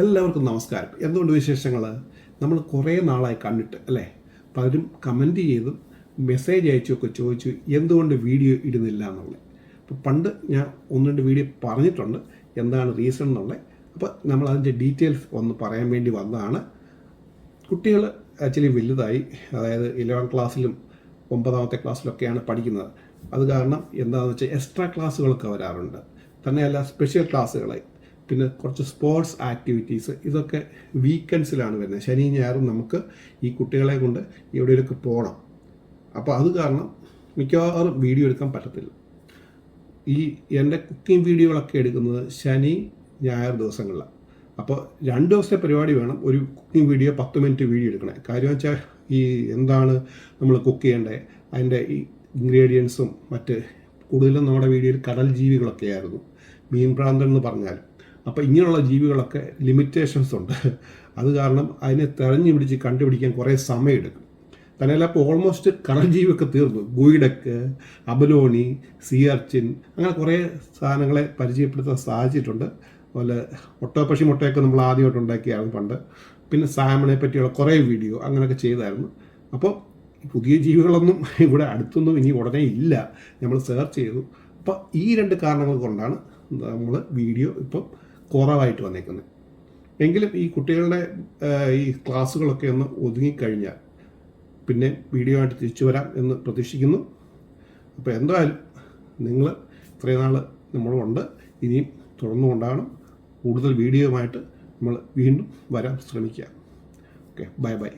എല്ലാവർക്കും നമസ്കാരം. എന്തുകൊണ്ട് വിശേഷങ്ങൾ നമ്മൾ കുറേ നാളായി കണ്ടിട്ട് അല്ലേ? പലരും കമന്റ് ചെയ്തും മെസ്സേജ് അയച്ചുമൊക്കെ ചോദിച്ചു എന്തുകൊണ്ട് വീഡിയോ ഇടുന്നില്ല എന്നുള്ളത്. അപ്പോൾ പണ്ട് ഞാൻ ഒന്ന് രണ്ട് വീഡിയോ പറഞ്ഞിട്ടുണ്ട് എന്താണ് റീസൺ എന്നുള്ളത്. അപ്പോൾ നമ്മൾ അതിന്റെ ഡീറ്റെയിൽസ് ഒന്ന് പറയാൻ വേണ്ടി വന്നതാണ്. കുട്ടികൾ ആക്ച്വലി വലുതായി അതായത് ഇലവൻ ക്ലാസ്സിലും ഒമ്പതാമത്തെ ക്ലാസ്സിലൊക്കെയാണ് പഠിക്കുന്നത്. അത് കാരണം എന്താണെന്ന് വെച്ചാൽ എക്സ്ട്രാ ക്ലാസ്സുകളൊക്കെ വരാറുണ്ട്. തന്നെയല്ല സ്പെഷ്യൽ ക്ലാസ്സുകളായി പിന്നെ കുറച്ച് സ്പോർട്സ് ആക്ടിവിറ്റീസ് ഇതൊക്കെ വീക്കെൻഡ്സിലാണ് വരുന്നത്. ശനി ഞായറും നമുക്ക് ഈ കുട്ടികളെ കൊണ്ട് എവിടെയൊക്കെ പോകണം അപ്പോൾ അത് കാരണം മിക്കവാറും വീഡിയോ എടുക്കാൻ പറ്റത്തില്ല. ഈ എന്റെ കുക്കിംഗ് വീഡിയോകളൊക്കെ എടുക്കുന്നത് ശനി ഞായർ ദിവസങ്ങളിലാണ്. അപ്പോൾ രണ്ട് ദിവസത്തെ പരിപാടി വേണം ഒരു കുക്കിംഗ് വീഡിയോ പത്ത് മിനിറ്റ് വീഡിയോ എടുക്കണേ. കാര്യം വെച്ചാൽ ഈ എന്താണ് നമ്മൾ കുക്ക് ചെയ്യേണ്ടത് അതിന്റെ ഈ ഇൻഗ്രീഡിയൻസും മറ്റ് കൂടുതലും നമ്മുടെ വീഡിയോയിൽ കടൽ ജീവികളൊക്കെ ആയിരുന്നു മീൻ പ്രാന്തൻ എന്ന് പറഞ്ഞാൽ അപ്പോൾ ഇങ്ങനെയുള്ള ജീവികളൊക്കെ ലിമിറ്റേഷൻസ് ഉണ്ട്. അത് കാരണം അതിനെ തെരഞ്ഞു പിടിച്ച് കണ്ടുപിടിക്കാൻ കുറേ സമയമെടുക്കും. തന്നെയല്ല ഇപ്പോൾ ഓൾമോസ്റ്റ് കടൽ ജീവിയൊക്കെ തീർന്നു. ഗുയിഡക്ക് അബലോണി സിയർച്ചിൻ അങ്ങനെ കുറേ സാധനങ്ങളെ പരിചയപ്പെടുത്താൻ സാധിച്ചിട്ടുണ്ട്. അതുപോലെ ഒട്ടോപ്പക്ഷി മുട്ടയൊക്കെ നമ്മൾ ആദ്യമായിട്ട് ഉണ്ടാക്കിയായിരുന്നു പണ്ട്. പിന്നെ സാമണെ പറ്റിയുള്ള കുറേ വീഡിയോ അങ്ങനെയൊക്കെ ചെയ്തായിരുന്നു. അപ്പോൾ പുതിയ ജീവികളൊന്നും ഇവിടെ അടുത്തൊന്നും ഇനി ഉടനെ ഇല്ല. നമ്മൾ സെർച്ച് ചെയ്തു. അപ്പോൾ ഈ രണ്ട് കാരണങ്ങൾ കൊണ്ടാണ് നമ്മൾ വീഡിയോ ഇപ്പം കുറവായിട്ട് വന്നേക്കുന്നത് എങ്കിലും ഈ കുട്ടികളുടെ ഈ ക്ലാസ്സുകളൊക്കെ ഒന്ന് ഒതുങ്ങിക്കഴിഞ്ഞാൽ പിന്നെ വീഡിയോ ആയിട്ട് തിരിച്ചു വരാം എന്ന് പ്രതീക്ഷിക്കുന്നു. അപ്പോൾ എന്തായാലും നിങ്ങൾ ഇത്രയും നാൾ നമ്മളുണ്ട്. ഇനിയും തുടർന്നുകൊണ്ടാണ് കൂടുതൽ വീഡിയോയുമായിട്ട് നമ്മൾ വീണ്ടും വരാൻ ശ്രമിക്കുക ഓക്കെ ബൈ ബൈ.